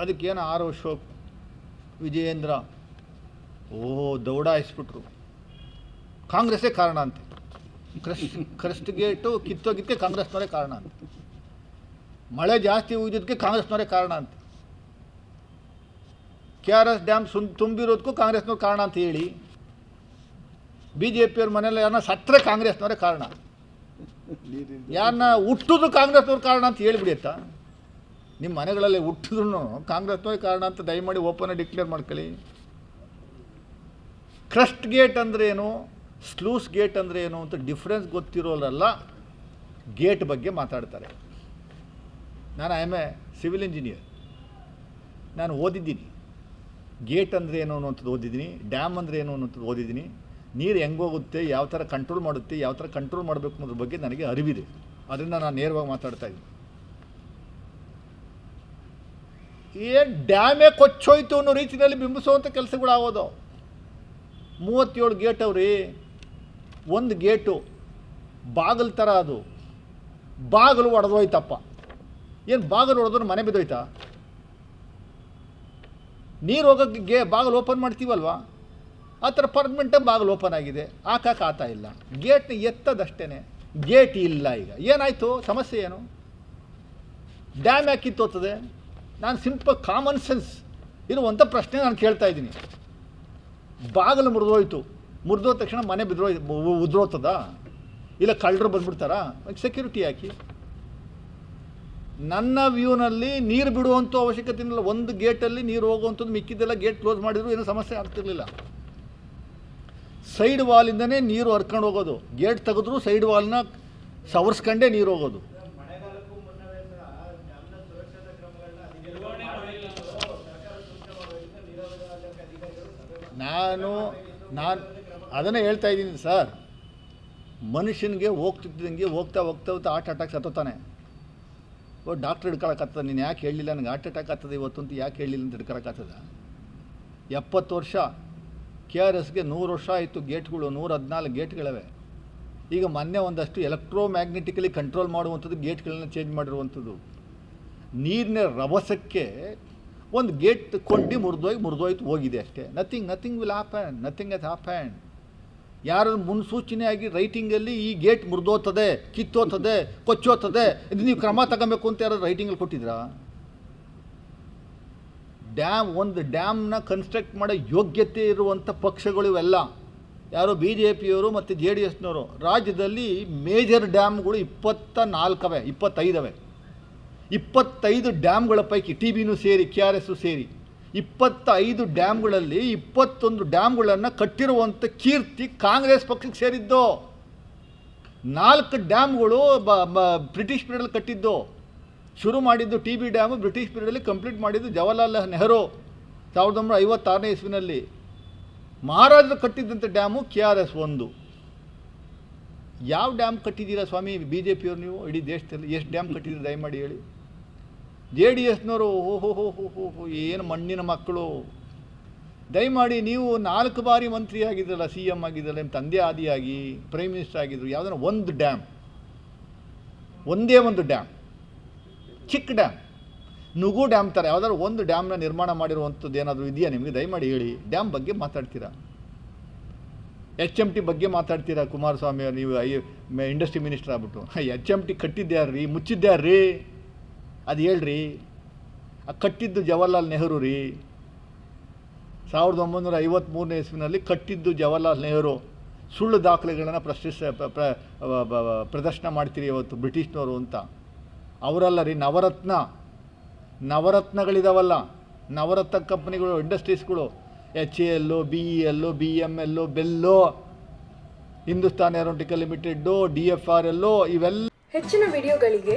ಅದಕ್ಕೇನು ಆರ್ ಅಶೋಕ್, ವಿಜಯೇಂದ್ರ ಓ ದೌಡಾಯಿಸ್ಬಿಟ್ರು ಕಾಂಗ್ರೆಸ್ಸೇ ಕಾರಣ ಅಂತೆ. ಕ್ರಸ್ಟ್ ಕ್ರಸ್ಟ್ ಗೇಟು ಕಿತ್ತೋಗಿದ್ದಕ್ಕೆ ಕಾಂಗ್ರೆಸ್ನವರೇ ಕಾರಣ ಅಂತೆ. ಮಳೆ ಜಾಸ್ತಿ ಉಗಿದಕ್ಕೆ ಕಾಂಗ್ರೆಸ್ನವರೇ ಕಾರಣ ಅಂತೆ. ಕೆ ಆರ್ ಎಸ್ ಡ್ಯಾಮ್ ಸುನ್ ತುಂಬಿರೋದಕ್ಕೂ ಕಾಂಗ್ರೆಸ್ನವ್ರು ಕಾರಣ ಅಂತ ಹೇಳಿ ಬಿ ಜೆ ಪಿಯವ್ರ ಮನೇಲಿ ಯಾರನ್ನ ಸತ್ತರೆ ಕಾಂಗ್ರೆಸ್ನವರೇ ಕಾರಣ. ಯಾರನ್ನ ಹುಟ್ಟುದು ಕಾಂಗ್ರೆಸ್ನವ್ರ ಕಾರಣ ಅಂತ ಹೇಳಿಬಿಡಿ ಆಯ್ತಾ? ನಿಮ್ಮ ಮನೆಗಳಲ್ಲಿ ಹುಟ್ಟಿದ್ರು ಕಾಂಗ್ರೆಸ್ನೋ ಕಾರಣ ಅಂತ ದಯಮಾಡಿ ಓಪನ್ ಡಿಕ್ಲೇರ್ ಮಾಡ್ಕೊಳ್ಳಿ. ಕ್ರಸ್ಟ್ ಗೇಟ್ ಅಂದರೆ ಏನು? ಸ್ಲೂಸ್ ಗೇಟ್ ಅಂದರೆ ಏನು ಅಂತ ಡಿಫ್ರೆನ್ಸ್ ಗೊತ್ತಿರೋಲ್ಲ ಗೇಟ್ ಬಗ್ಗೆ ಮಾತಾಡ್ತಾರೆ. ನಾನು I am a civil engineer ನಾನು ಓದಿದ್ದೀನಿ. ಗೇಟ್ ಅಂದರೆ ಏನು ಅನ್ನೋಂಥದ್ದು ಓದಿದ್ದೀನಿ. ಡ್ಯಾಮ್ ಅಂದರೆ ಏನು ಅನ್ನೋಂಥದ್ದು ಓದಿದ್ದೀನಿ. ನೀರು ಹೆಂಗೆ ಹೋಗುತ್ತೆ, ಯಾವ ಥರ ಕಂಟ್ರೋಲ್ ಮಾಡುತ್ತೆ, ಯಾವ ಥರ ಕಂಟ್ರೋಲ್ ಮಾಡಬೇಕು ಅನ್ನೋದ್ರ ಬಗ್ಗೆ ನನಗೆ ಅರಿವಿದೆ. ಅದರಿಂದ ನಾನು ನೇರವಾಗಿ ಮಾತಾಡ್ತಾ ಇದ್ದೀನಿ. ಏನು ಡ್ಯಾಮೇ ಕೊಚ್ಚೋಯ್ತು ಅನ್ನೋ ರೀತಿಯಲ್ಲಿ ಬಿಂಬಿಸುವಂಥ ಕೆಲಸಗಳಾಗೋದು. ಮೂವತ್ತೇಳು ಗೇಟ್ ಅವ್ರಿ. ಒಂದು ಗೇಟು. ಬಾಗಿಲು ಥರ ಅದು. ಬಾಗಿಲು ಒಡೆದೋಯ್ತಪ್ಪ. ಏನು ಬಾಗಿಲು ಒಡೆದ್ರೆ ಮನೆ ಬಿದ್ದೋಯ್ತಾ? ನೀರು ಹೋಗೋಕ್ಕೆ ಗೇ ಬಾಗಿಲು ಓಪನ್ ಮಾಡ್ತೀವಲ್ವಾ? ಆ ಥರ ಪರ್ಮನೆಂಟಾಗಿ ಬಾಗಿಲು ಓಪನ್ ಆಗಿದೆ. ಹಾಕಕ್ಕೆ ಆತ ಇಲ್ಲ. ಗೇಟ್ನ ಎತ್ತದಷ್ಟೇ ಗೇಟ್ ಇಲ್ಲ ಈಗ. ಏನಾಯಿತು? ಸಮಸ್ಯೆ ಏನು? ಡ್ಯಾಮ್ ಯಾಕೆ ಕಿತ್ತೋಗ್ತದೆ? ನಾನು ಸಿಂಪಲ್ ಕಾಮನ್ ಸೆನ್ಸ್ ಇರುವಂಥ ಪ್ರಶ್ನೆ ನಾನು ಕೇಳ್ತಾ ಇದ್ದೀನಿ. ಬಾಗಿಲು ಮುರಿದೋಯ್ತು. ಮುರಿದೋದ ತಕ್ಷಣ ಮನೆ ಬಿದ್ರೋ ಉದ್ರೋತದ? ಇಲ್ಲ ಕಳ್ಳರು ಬಂದ್ಬಿಡ್ತಾರಾ? ಸೆಕ್ಯೂರಿಟಿ ಹಾಕಿ ನನ್ನ ವ್ಯೂನಲ್ಲಿ ನೀರು ಬಿಡುವಂಥ ಅವಶ್ಯಕತೆ ಇಲ್ಲ. ಒಂದು ಗೇಟಲ್ಲಿ ನೀರು ಹೋಗುವಂಥದ್ದು ಮಿಕ್ಕಿದ್ದೆಲ್ಲ ಗೇಟ್ ಕ್ಲೋಸ್ ಮಾಡಿದ್ರು ಏನೂ ಸಮಸ್ಯೆ ಆಗ್ತಿರ್ಲಿಲ್ಲ. ಸೈಡ್ ವಾಲಿಂದನೇ ನೀರು ಹರ್ಕೊಂಡು ಹೋಗೋದು. ಗೇಟ್ ತೆಗೆದ್ರು ಸೈಡ್ ವಾಲ್ನ ಸವರ್ಸ್ಕೊಂಡೇ ನೀರು ಹೋಗೋದು. ನಾನು ನಾನು ಅದನ್ನೇ ಹೇಳ್ತಾ ಇದ್ದೀನಿ ಸರ್. ಮನುಷ್ಯನಿಗೆ ಹೋಗ್ತಿದ್ದಂಗೆ ಹೋಗ್ತಾ ಹೋಗ್ತಾ ಹೋಗ್ತಾ ಹಾರ್ಟ್ ಅಟ್ಯಾಕ್ ಸತ್ತೋತಾನೆ ಓ ಡಾಕ್ಟ್ರ್ ಹಿಡ್ಕೊಳಕತ್ತದ ನೀನು ಯಾಕೆ ಹೇಳಲಿಲ್ಲ? ನನಗೆ ಹಾರ್ಟ್ ಅಟ್ಯಾಕ್ ಆಗ್ತದೆ ಇವತ್ತು ಅಂತ ಯಾಕೆ ಹೇಳಲಿಲ್ಲ ಅಂತ ಹಿಡ್ಕೊಳಕತ್ತದ ಎಪ್ಪತ್ತು ವರ್ಷ. ಕೆ ಆರ್ ಎಸ್ಗೆ ನೂರು ವರ್ಷ ಆಯಿತು ಗೇಟ್ಗಳು ನೂರ ಹದಿನಾಲ್ಕು ಗೇಟ್ಗಳಿವೆ. ಈಗ ಮೊನ್ನೆ ಒಂದಷ್ಟು ಎಲೆಕ್ಟ್ರೋ ಮ್ಯಾಗ್ನೆಟಿಕಲಿ ಕಂಟ್ರೋಲ್ ಮಾಡುವಂಥದ್ದು ಗೇಟ್ಗಳನ್ನ ಚೇಂಜ್ ಮಾಡಿರುವಂಥದ್ದು. ನೀರಿನ ರಭಸಕ್ಕೆ ಒಂದು ಗೇಟ್ ಕೊಂಡಿ ಮುರಿದೋಗಿ ಮುರಿದೋಯ್ತು ಹೋಗಿದೆ ಅಷ್ಟೇ. Nothing nothing will happen nothing it happen ಯಾರು ಮುನ್ಸೂಚನೆಯಾಗಿ ರೈಟಿಂಗಲ್ಲಿ ಈ ಗೇಟ್ ಮುರಿದೋತದೆ, ಕಿತ್ತೋತದೆ, ಕೊಚ್ಚೋತದೆ, ಇದು ನೀವು ಕ್ರಮ ತಗೋಬೇಕು ಅಂತ ಯಾರು ರೈಟಿಂಗಲ್ಲಿ ಕೊಟ್ಟಿದ್ರಾ? ಡ್ಯಾಮ್ ಒಂದು ಡ್ಯಾಮ್ನ ಕನ್ಸ್ಟ್ರಕ್ಟ್ ಮಾಡೋ ಯೋಗ್ಯತೆ ಇರುವಂಥ ಪಕ್ಷಗಳು ಇವೆಲ್ಲ. ಯಾರು ಬಿ ಜೆ ಪಿಯವರು ಮತ್ತು ಜೆ ಡಿ ಎಸ್ನವರು ರಾಜ್ಯದಲ್ಲಿ ಮೇಜರ್ ಡ್ಯಾಮ್ಗಳು ಇಪ್ಪತ್ತ ನಾಲ್ಕವೆ, ಇಪ್ಪತ್ತೈದವೆ. ಇಪ್ಪತ್ತೈದು ಡ್ಯಾಮ್ಗಳ ಪೈಕಿ ಟಿ ಬಿನೂ ಸೇರಿ, ಕೆ ಆರ್ ಎಸ್ಸು ಸೇರಿ, ಇಪ್ಪತ್ತೈದು ಡ್ಯಾಮ್ಗಳಲ್ಲಿ ಇಪ್ಪತ್ತೊಂದು ಡ್ಯಾಮ್ಗಳನ್ನು ಕಟ್ಟಿರುವಂಥ ಕೀರ್ತಿ ಕಾಂಗ್ರೆಸ್ ಪಕ್ಷಕ್ಕೆ ಸೇರಿದ್ದು. ನಾಲ್ಕು ಡ್ಯಾಮ್ಗಳು ಬ ಬ್ರಿಟಿಷ್ ಪೀರಿಯಡಲ್ಲಿ ಕಟ್ಟಿದ್ದು. ಶುರು ಮಾಡಿದ್ದು ಟಿ ಬಿ ಡ್ಯಾಮು, ಬ್ರಿಟಿಷ್ ಪೀರಿಯಡಲ್ಲಿ ಕಂಪ್ಲೀಟ್ ಮಾಡಿದ್ದು ಜವಾಹರ್ಲಾಲ್ ನೆಹರು. ಸಾವಿರದ ಒಂಬೈನೂರ ಐವತ್ತಾರನೇ ಇಸ್ವಿನಲ್ಲಿ ಮಹಾರಾಜರು ಕಟ್ಟಿದ್ದಂಥ ಡ್ಯಾಮು ಕೆ ಆರ್ ಎಸ್ ಒಂದು. ಯಾವ ಡ್ಯಾಮ್ ಕಟ್ಟಿದ್ದೀರಾ ಸ್ವಾಮಿ? ಬಿ ಜೆ ಪಿಯವ್ರು ನೀವು? ಇಡೀ ದೇಶದಲ್ಲಿ ಎಷ್ಟು ಡ್ಯಾಮ್ ಕಟ್ಟಿದ್ದೀರಿ ದಯಮಾಡಿ ಹೇಳಿ. ಜೆ ಡಿ ಎಸ್ನವರು ಓಹೋ ಹೋ ಹೋ ಹೋ ಹೋ ಏನು ಮಣ್ಣಿನ ಮಕ್ಕಳು. ದಯಮಾಡಿ ನೀವು ನಾಲ್ಕು ಬಾರಿ ಮಂತ್ರಿ ಆಗಿದ್ರಲ್ಲ, ಸಿ ಎಂ ಆಗಿದ್ದಲ್ಲ ನಿಮ್ಮ ತಂದೆ ಆದಿಯಾಗಿ ಪ್ರೈಮ್ ಮಿನಿಸ್ಟರ್ ಆಗಿದ್ರು ಯಾವುದನ್ನ ಒಂದು ಡ್ಯಾಮ್. ಒಂದೇ ಒಂದು ಡ್ಯಾಮ್. ಚಿಕ್ಕ ಡ್ಯಾಮ್. ನುಗು ಡ್ಯಾಮ್ ಥರ ಯಾವ್ದಾದ್ರು ಒಂದು ಡ್ಯಾಮ್ನ ನಿರ್ಮಾಣ ಮಾಡಿರುವಂಥದ್ದು ಏನಾದರೂ ಇದೆಯಾ ನಿಮಗೆ? ದಯಮಾಡಿ ಹೇಳಿ. ಡ್ಯಾಮ್ ಬಗ್ಗೆ ಮಾತಾಡ್ತೀರಾ? ಎಚ್ ಎಂ ಟಿ ಬಗ್ಗೆ ಮಾತಾಡ್ತೀರಾ? ಕುಮಾರಸ್ವಾಮಿ ನೀವು ಐ ಇಂಡಸ್ಟ್ರಿ ಮಿನಿಸ್ಟರ್ ಆಗ್ಬಿಟ್ಟು. ಎಚ್ ಎಂ ಟಿ ಕಟ್ಟಿದ್ದ್ಯಾರ್ರೀ ಮುಚ್ಚಿದ್ಯಾರ್ರಿ? ಅದು ಹೇಳ್ರಿ, ಆ ಕಟ್ಟಿದ್ದು ಜವಾಹರ್ಲಾಲ್ ನೆಹರು ರೀ. ಸಾವಿರದ ಒಂಬೈನೂರ ಐವತ್ತ್ಮೂರನೇ ಇಸ್ವಿನಲ್ಲಿ ಕಟ್ಟಿದ್ದು ಜವಾಹರ್ಲಾಲ್ ನೆಹರು. ಸುಳ್ಳು ದಾಖಲೆಗಳನ್ನು ಪ್ರಶ್ನಿಸ ಪ್ರದರ್ಶನ ಮಾಡ್ತೀರಿ ಇವತ್ತು ಬ್ರಿಟಿಷ್ನವರು ಅಂತ. ಅವರಲ್ಲ ರೀ, ನವರತ್ನ. ನವರತ್ನಗಳಿದಾವಲ್ಲ. ನವರತ್ನ ಕಂಪ್ನಿಗಳು, ಇಂಡಸ್ಟ್ರೀಸ್ಗಳು. H A L B E L B M L BEL, Hindustan aeronautical limited, D F R L ಇವೆಲ್ಲ ಹೆಚ್ಚಿನ ವಿಡಿಯೋಗಳಿಗೆ